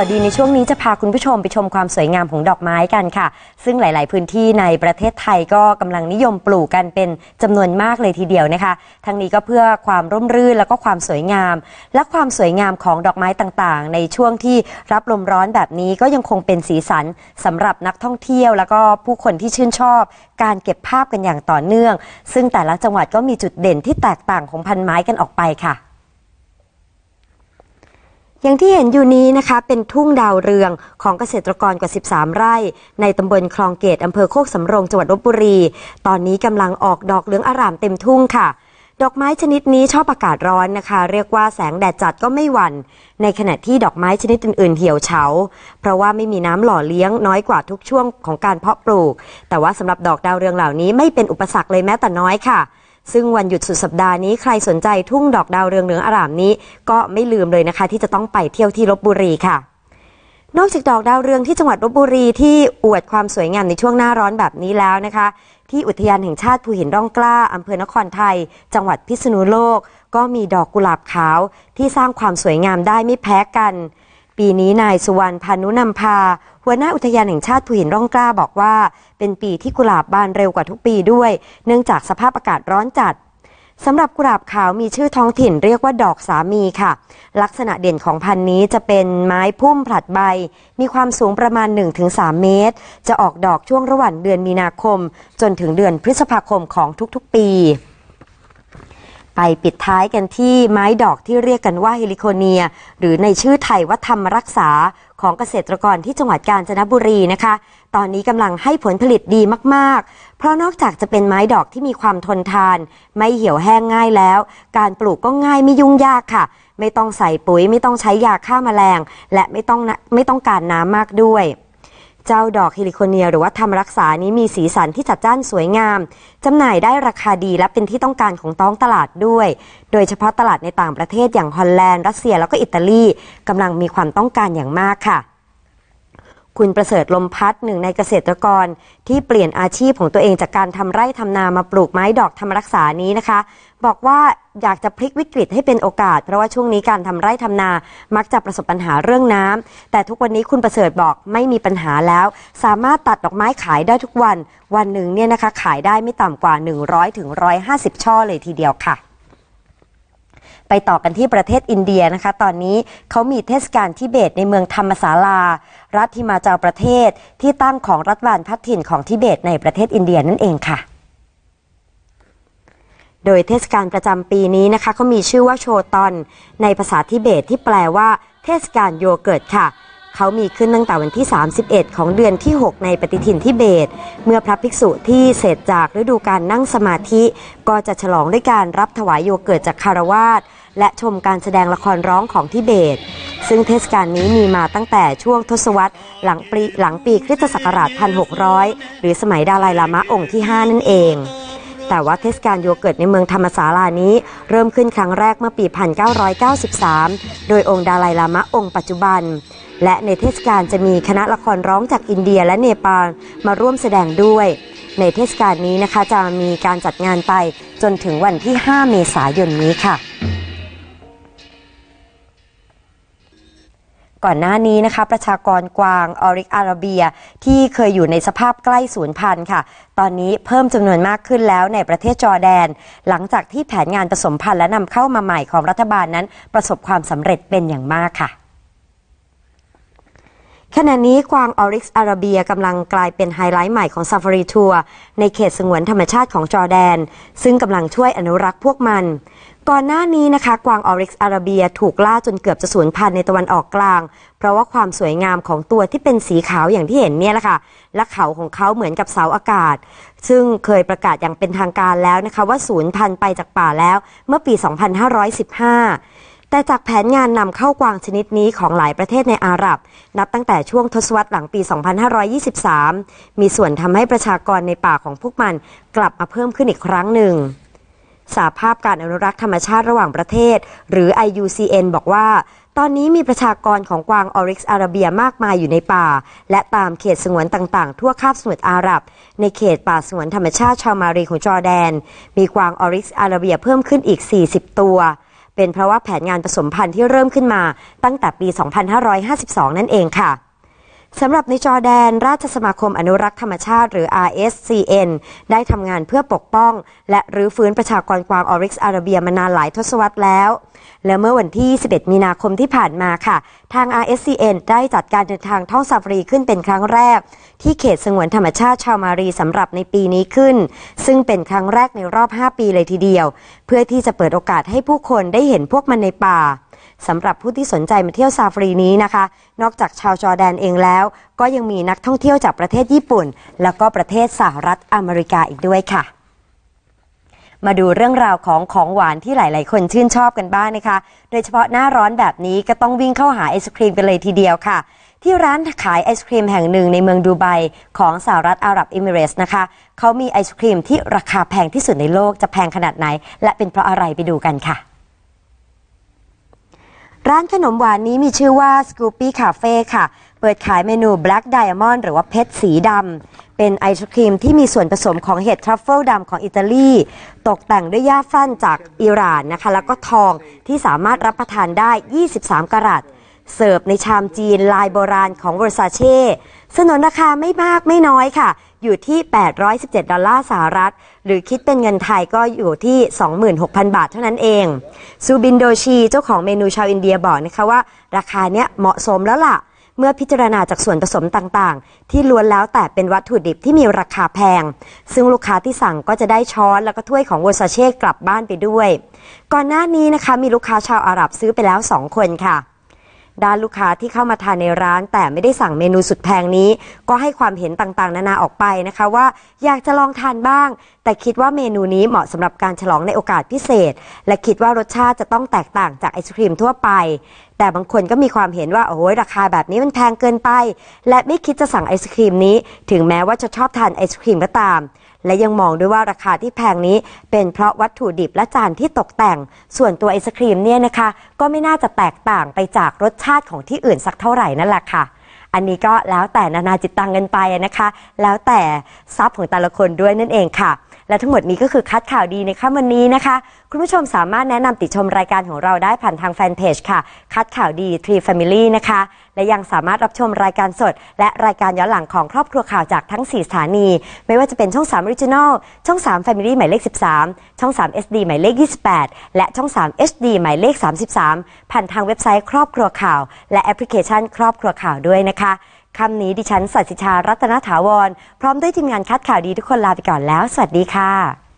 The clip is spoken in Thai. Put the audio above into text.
าวดีในช่วงนี้จะพาคุณผู้ชมไปชมความสวยงามของดอกไม้กันค่ะ ซึ่งหลาย ๆ พื้นที่ในประเทศไทยก็กำลังนิยมปลูกกันเป็นจำนวนมากเลยทีเดียวนะคะ ทั้งนี้ก็เพื่อความร่มรื่นแล้วก็ความสวยงาม และความสวยงามของดอกไม้ต่าง ๆ ในช่วงที่รับลมร้อนแบบนี้ก็ยังคงเป็นสีสันสำหรับนักท่องเที่ยว แล้วก็ผู้คนที่ชื่นชอบ การเก็บภาพกันอย่างต่อเนื่อง ซึ่งแต่ละจังหวัดก็มีจุดเด่นที่แตกต่างของพันไม้กันออกไปค่ะ อย่างที่เห็นอยู่นี้นะคะ เป็นทุ่งดาวเรืองของเกษตรกรกว่า 13 ไร่ ในตำบลคลองเกตอำเภอโคกสำโรงจังหวัดลบบุรี ตอนนี้กำลังออกดอกเหลืองอร่ามเต็มทุ่งค่ะ ดอกไม้ชนิดนี้ชอบอากาศร้อนนะคะ เรียกว่าแสงแดดจัดก็ไม่หวัน่น ในขณะที่ดอกไม้ชนิดอื่น ๆ เหี่ยวเฉา เพราะว่าไม่มีน้ำหล่อเลี้ยงน้อยกว่าทุกช่วงของการเพาะปลูก แต่ว่าสำหรับดอกดาวเรืองเหล่านี้ไม่เป็นอุปสรรคเลยแม้แต่น้อยค่ะ ซึ่งวันหยุดสุดสัปดาห์นี้ใครสนใจทุ่งดอกดาวเรืองเหลืองอร่ามนี้ ก็ไม่ลืมเลยนะคะ ที่จะต้องไปเที่ยวที่ลบบุรีค่ะ นอกจากดอกดาวเรืองที่จังหวัดลบบุรีที่อวดความสวยงามในช่วงหน้าร้อนแบบนี้แล้วนะคะ ที่อุทยานแห่งชาติภูหินร่องกล้าอำเภอนครไทย จังหวัดพิษณุโลก ก็มีดอกกุหลาบขาวที่สร้างความสวยงามได้ไม่แพ้กัน ปีนี้นายสุวรรณพานุนำพา หัวหน้าอุทยานแห่งชาติภูหินร่องกล้าบอกว่า เป็นปีที่กุหลาบบานเร็วกว่าทุกปีด้วย เนื่องจากสภาพอากาศร้อนจัดสำหรับกุหลาบขาวมีชื่อท้องถิ่นเรียกว่าดอกสามีค่ะ ลักษณะเด่นของพันธุ์นี้จะเป็นไม้พุ่มผลัดใบ มีความสูงประมาณ 1-3 เมตร จะออกดอกช่วงระหว่างเดือนมีนาคม จนถึงเดือนพฤษภาคมของทุกๆ ปี ไปปิดท้ายกันที่ไม้ดอกที่เรียกกันว่าเฮลิโคเนีย หรือในชื่อไทยว่าธรรมรักษาของเกษตรกรที่จังหวัดกาญจนบุรีนะคะ ตอนนี้กำลังให้ผลผลิตดีมากๆ เพราะนอกจากจะเป็นไม้ดอกที่มีความทนทาน ไม่เหี่ยวแห้งง่ายแล้ว การปลูกก็ง่ายไม่ยุ่งยากค่ะ ไม่ต้องใส่ปุ๋ย ไม่ต้องใช้ยาฆ่ามาแมลง และไม่ต้องไม่ต้องการน้ำมากด้วย เจ้าดอกฮิลิโคเนียหรือว่าทำรักษานี้มีสีสันที่จัดจ้านสวยงาม จำหน่ายได้ราคาดีและเป็นที่ต้องการของต้องตลาดด้วย โดยเฉพาะตลาดในต่างประเทศอย่างฮอลแลนด์ รัสเซียแล้วก็อิตาลีกำลังมีความต้องการอย่างมากค่ะ คุณประเสริฐลมพัดหนึ่งในเกษตรกร ที่เปลี่ยนอาชีพของตัวเองจากการทำไร่ทำนามาปลูกไม้ดอกธรรมรักษานี้นะคะ บอกว่าอยากจะพลิกวิกฤตให้เป็นโอกาส เพราะว่าช่วงนี้การทำไร่ทำนา มักจะประสบปัญหาเรื่องน้ำแต่ทุกวันนี้คุณประเสริฐบอกไม่มีปัญหาแล้ว สามารถตัดดอกไม้ขายได้ทุกวัน วันหนึ่งเนี่ยนะคะขายได้ไม่ต่ำกว่า 100ถึง150 ช่อเลยทีเดียวค่ะ ไปต่อกันที่ประเทศอินเดียนะคะ ตอนนี้เขามีเทศกาลทิเบตในเมืองธรรมศาลา รัฐทิมาจาประเทศที่ตั้งของรัฐบาลพัฒถิ่นของทิเบตในประเทศอินเดียนั่นเองค่ะโดยเทศกาลประจำปีนี้นะคะเขามีชื่อว่าโชตอน ในภาษาทิเบตที่แปลว่า เทศกาลโยเกิร์ตค่ะ เขามีขึ้นตั้งแต่วันที่ 31 ของเดือนที่ 6 ในปฏิทินทิเบต เมื่อพระภิกษุที่เสร็จจากฤดูการนั่งสมาธิ ก็จะฉลองด้วยการรับถวายโยเกิร์ตจากคารวาส และชมการแสดงละครร้องของทิเบต ซึ่งเทศกาลนี้มีมาตั้งแต่ช่วงทศวรรษหลังปีหลังปีคริสตศักราช 1600 หรือสมัยดาลายลามะองค์ที่ 5 นั่นเอง แต่ว่าเทศกาลโยเกิร์ตในเมืองธรรมศาลานี้ เริ่มขึ้นครั้งแรกเมื่อปี 1993 โดยองค์ดาลายลามะองค์ปัจจุบันและในเทศกาลจะมีคณะละครร้องจากอินเดียและเนปาลมาร่วมแสดงด้วย ในเทศกาลนี้นะคะจะมีการจัดงานไปจนถึงวันที่ 5 เมษายนนี้ค่ะ ก่อนหน้านี้นะคะ ประชากรกวางออริกอาราเบีย ที่เคยอยู่ในสภาพใกล้สูญพันธุ์ค่ะ ตอนนี้เพิ่มจำนวนมากขึ้นแล้วในประเทศจอร์แดน หลังจากที่แผนงานผสมพันธุ์และนำเข้ามาใหม่ของรัฐบาลนั้น ประสบความสำเร็จเป็นอย่างมากค่ะขณะนี้กวางออริกอาราเบียกำลังกลายเป็นไฮไลท์ใหม่ของซาฟารีทัวร์ในเขตสงวนธรรมชาติของจอร์แดน ซึ่งกำลังช่วยอนุรักษ์พวกมัน ก่อนหน้านี้นะคะ กวางออริกอาราเบียถูกล่าจนเกือบจะสูญพันธุ์ในตะวันออกกลาง เพราะว่าความสวยงามของตัวที่เป็นสีขาวอย่างที่เห็นเนี่ยแหละค่ะ และเขาของเขาเหมือนกับเสาอากาศ ซึ่งเคยประกาศอย่างเป็นทางการแล้วนะคะว่าสูญพันธุ์ไปจากป่าแล้วเมื่อปี 2515 แต่จากแผนงานนำเข้ากวางชนิดนี้ของหลายประเทศในอาหรับ นับตั้งแต่ช่วงทศวรรษหลังปี 2523 มีส่วนทำให้ประชากรในป่าของพวกมันกลับมาเพิ่มขึ้นอีกครั้งหนึ่ง สาภาพการอนุรักษ์ธรรมชาติระหว่างประเทศ หรือ IUCN บอกว่า ตอนนี้มีประชากรของกวางออริกอาราเบียมากมายอยู่ในป่า และตามเขตสงวนต่างๆ ทั่วคาบสมุทรอาหรับ ในเขตป่าสงวนธรรมชาติชาวมารีของจอร์แดน มีกวางออริกอาราเบียเพิ่มขึ้นอีก 40 ตัว เป็นเพราะว่าแผนงานผสมพันธุ์ที่เริ่มขึ้นมาตั้งแต่ปี 2552 นั่นเองค่ะ สำหรับในจอแดน ราชสมาคมอนุรักษ์ธรรมชาติหรือ RSCN ได้ทำงานเพื่อปกป้อง และรื้อฟื้นประชากรกวางออริกซ์อาราเบียมานานหลายทศวรรษแล้ว และเมื่อวันที่ 11 มีนาคมที่ผ่านมาค่ะ ทาง RSCN ได้จัดการเดินทางท่องซาฟารีขึ้นเป็นครั้งแรก ที่เขตสงวนธรรมชาติชาวมารีสำหรับในปีนี้ขึ้น ซึ่งเป็นครั้งแรกในรอบ 5 ปีเลยทีเดียว เพื่อที่จะเปิดโอกาสให้ผู้คนได้เห็นพวกมันในป่า สำหรับผู้ที่สนใจมาเที่ยวซาฟารีนี้นะคะ นอกจากชาวจอร์แดนเองแล้ว ก็ยังมีนักท่องเที่ยวจากประเทศญี่ปุ่น แล้วก็ประเทศสหรัฐอเมริกาอีกด้วยค่ะมาดูเรื่องราวของของหวานที่หลาย ๆ คนชื่นชอบกันบ้างนะคะ โดยเฉพาะหน้าร้อนแบบนี้ก็ต้องวิ่งเข้าหาไอศครีมกันเลยทีเดียวค่ะ ที่ร้านขายไอศครีมแห่งหนึ่งในเมืองดูไบของสหรัฐอาหรับเอมิเรส์นะคะ เขามีไอศครีมที่ราคาแพงที่สุดในโลกจะแพงขนาดไหน และเป็นเพราะอะไรไปดูกันค่ะ ร้านขนมหวานนี้มีชื่อว่า Scoopy Cafe ค่ะ เปิดขายเมนู Black Diamond หรือว่าเพชรสีดำ เป็นไอศครีมที่มีส่วนผสมของเห็ดทรัฟเฟิลดำของอิตาลี ตกแต่งด้วยย่าฟั่นจากอิหร่านนะคะ แล้วก็ทองที่สามารถรับประทานได้ 23กรัตเสิร์ฟในชามจีนลายโบราณของเวอร์ซาเช่สนนราคาไม่มากไม่น้อยค่ะ อยู่ที่ 817 ดอลลาร์สหรัฐ หรือคิดเป็นเงินไทยก็อยู่ที่ 26,000 บาทเท่านั้นเอง ซูบินโดชีเจ้าของเมนูชาวอินเดียบอกนะคะว่า ราคาเนี้ยเหมาะสมแล้วล่ะ เมื่อพิจารณาจากส่วนผสมต่างๆ ที่ล้วนแล้วแต่เป็นวัตถุดิบที่มีราคาแพง ซึ่งลูกค้าที่สั่งก็จะได้ช้อนแล้วก็ถ้วยของวอซาเช่กลับบ้านไปด้วย ก่อนหน้านี้นะคะมีลูกค้าชาวอาหรับซื้อไปแล้ว 2 คนค่ะ ด้านลูกค้าที่เข้ามาทานในร้าน แต่ไม่ได้สั่งเมนูสุดแพงนี้ ก็ให้ความเห็นต่างๆ นานาออกไปนะคะว่า อยากจะลองทานบ้าง แต่คิดว่าเมนูนี้เหมาะสำหรับการฉลองในโอกาสพิเศษ และคิดว่ารสชาติจะต้องแตกต่างจากไอศครีมทั่วไป แต่บางคนก็มีความเห็นว่าโอ้ยราคาแบบนี้มันแพงเกินไป และไม่คิดจะสั่งไอศครีมนี้ ถึงแม้ว่าจะชอบทานไอศครีมก็ตาม และยังมองด้วยว่าราคาที่แพงนี้ เป็นเพราะวัตถุดิบและจานที่ตกแต่ง ส่วนตัวไอศครีมเนี่ยนะคะ ก็ไม่น่าจะแตกต่างไปจากรสชาติของที่อื่นสักเท่าไหร่นั่นแหละค่ะ อันนี้ก็แล้วแต่นานาจิตตังกันไปนะคะ แล้วแต่ทรัพย์ของแต่ละคนด้วยนั่นเองค่ะ และทั้งหมดนี้ก็คือคัดข่าวดีในค่ำวันนี้นะคะ คุณผู้ชมสามารถแนะนำติชมรายการของเราได้ผ่านทางแฟนเพจค่ะ คัดข่าวดี Tree Family นะคะ และยังสามารถรับชมรายการสด และรายการย้อนหลังของครอบครัวข่าวจากทั้ง 4 สถานี ไม่ว่าจะเป็นช่อง 3 Original ช่อง 3 Family หมายเลข 13 ช่อง 3 SD หมายเลข 28 และช่อง 3 HD หมายเลข 33 ผ่านทางเว็บไซต์ครอบครัวข่าว และแอปพลิเคชัน ครอบครัวข่าวด้วยนะคะ คำนี้ดิฉันสัจจิชารัตนถาวร พร้อมด้วยทีมงานคัดข่าวดีทุกคนลาไปก่อนแล้ว สวัสดีค่ะ